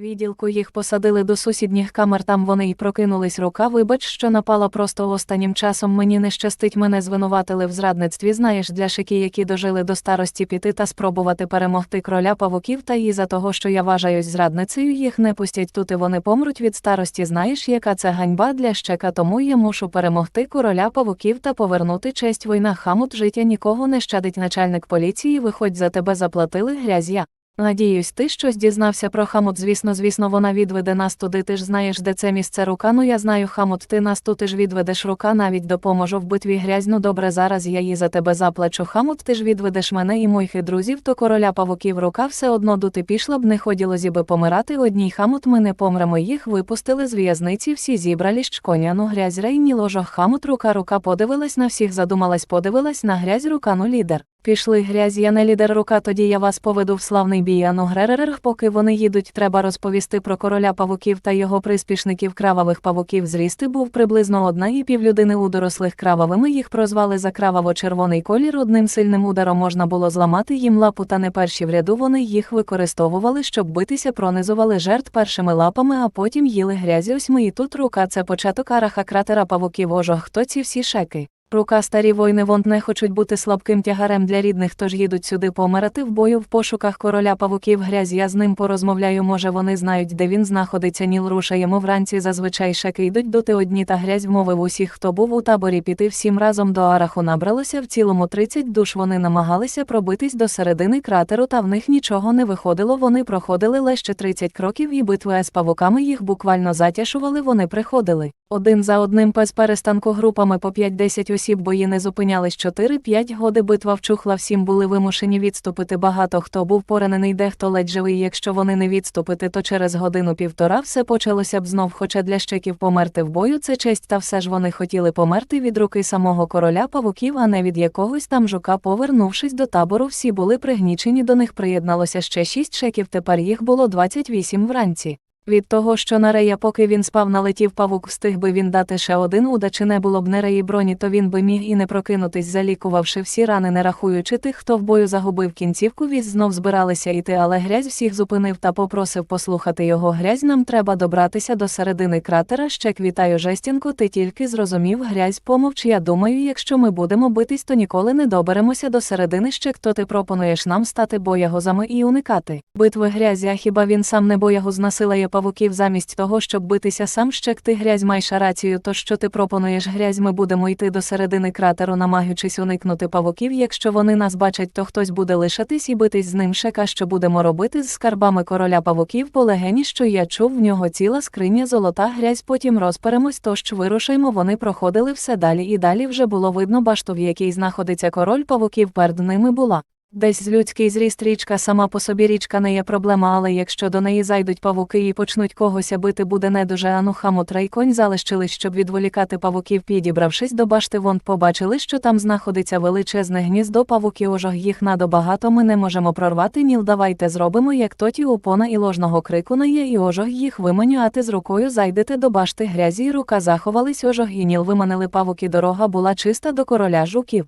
Відділку їх посадили до сусідніх камер, там вони й прокинулись рука. Вибач, що напала просто останнім часом. Мені не щастить, мене звинуватили в зрадництві. Знаєш, для шики, які дожили до старості піти та спробувати перемогти кроля павуків, та і за того, що я вважаюсь зрадницею, їх не пустять тут і вони помруть від старості. Знаєш, яка це ганьба для щека, тому я мушу перемогти короля павуків та повернути честь війна. Хамут життя нікого не щадить начальник поліції. Виходь за тебе заплатили грязь я. Надіюсь, ти щось дізнався про Хамут. Звісно, звісно, вона відведе нас туди. Ти ж знаєш, де це місце рука. Ну я знаю, Хамут, ти нас тут ж відведеш рука, навіть допоможу в битві грязь. Ну добре, зараз я їй за тебе заплачу. Хамут, ти ж відведеш мене і моїх друзів, то короля павуків рука все одно дути пішла б, не хотілося би помирати. Одній Хамут ми не помремо. Їх випустили з в'язниці, всі зібрали коня. Ну грязь рейні ложох. Хамут рука рука подивилась на всіх, задумалась, подивилась на грязь рука, ну лідер. Пішли грязь, я не лідер рука, тоді я вас поведу в славний бій. Ану поки вони їдуть, треба розповісти про короля павуків та його приспішників крававих павуків. Зрісти був приблизно одна і півлюдини у дорослих крававими. Їх прозвали за крававо-червоний колір. Одним сильним ударом можна було зламати їм лапу, та не перші в ряду вони їх використовували, щоб битися, пронизували жертв першими лапами, а потім їли грязі. Ось ми і тут рука це початок араха кратера павуків. Ожог, хто ці всі шеки? Рука старі воїни вонт не хочуть бути слабким тягарем для рідних, тож їдуть сюди помирати в бою в пошуках короля павуків грязь. Я з ним порозмовляю, може вони знають, де він знаходиться. Ніл рушаємо вранці. Зазвичай шеки йдуть доти одні та грязь вмовив усіх, хто був у таборі піти всім разом до араху. Набралося в цілому 30 душ. Вони намагалися пробитись до середини кратеру, та в них нічого не виходило. Вони проходили лише 30 кроків, і битви з павуками їх буквально затяшували. Вони приходили. Один за одним без перестанку групами по 5-10 осіб бої не зупинялись 4-5 годи битва вчухла, всім були вимушені відступити. Багато хто був поранений, дехто ледь живий. Якщо вони не відступити, то через годину-півтора все почалося б знов. Хоча для щеків померти в бою це честь, та все ж вони хотіли померти від руки самого короля павуків, а не від якогось там жука. Повернувшись до табору, всі були пригнічені. До них приєдналося ще шість шеків. Тепер їх було 28 вранці. Від того, що на рея, поки він спав, налетів павук, встиг би він дати ще один уда, чи не було б не реї броні, то він би міг і не прокинутись, залікувавши всі рани, не рахуючи тих, хто в бою загубив кінцівку, віз знов збиралися йти, але грязь всіх зупинив та попросив послухати його грязь. Нам треба добратися до середини кратера. Ще квітаю жестінку, ти тільки зрозумів грязь, помовч. Я думаю, якщо ми будемо битись, то ніколи не доберемося до середини. Ще хто ти пропонуєш нам стати боягозами і уникати. Битви грязі, а хіба він сам не боягуз насилає павуків замість того, щоб битися сам ще ти грязь маєш рацію, то що ти пропонуєш грязь, ми будемо йти до середини кратеру, намагаючись уникнути павуків. Якщо вони нас бачать, то хтось буде лишатись і битись з ним шека, що будемо робити з скарбами короля павуків по легені, що я чув, в нього ціла скриня золота грязь, потім розперемось, то що вирушаймо, вони проходили все далі і далі вже було видно башту, в якій знаходиться король павуків, перед ними була. Десь людський зріст річка сама по собі річка не є проблема, але якщо до неї зайдуть павуки і почнуть когось бити, буде не дуже ану хамут райконь залишились, щоб відволікати павуків, підібравшись до башти, вон побачили, що там знаходиться величезне гніздо павуки, ожог їх надо багато, ми не можемо прорвати. Ніл, давайте зробимо, як тоті упона і ложного крику на є, і ожог їх виманю, а ти з рукою зайдете до башти грязі, і рука заховались, ожог і ніл виманили павуки. Дорога була чиста до короля жуків.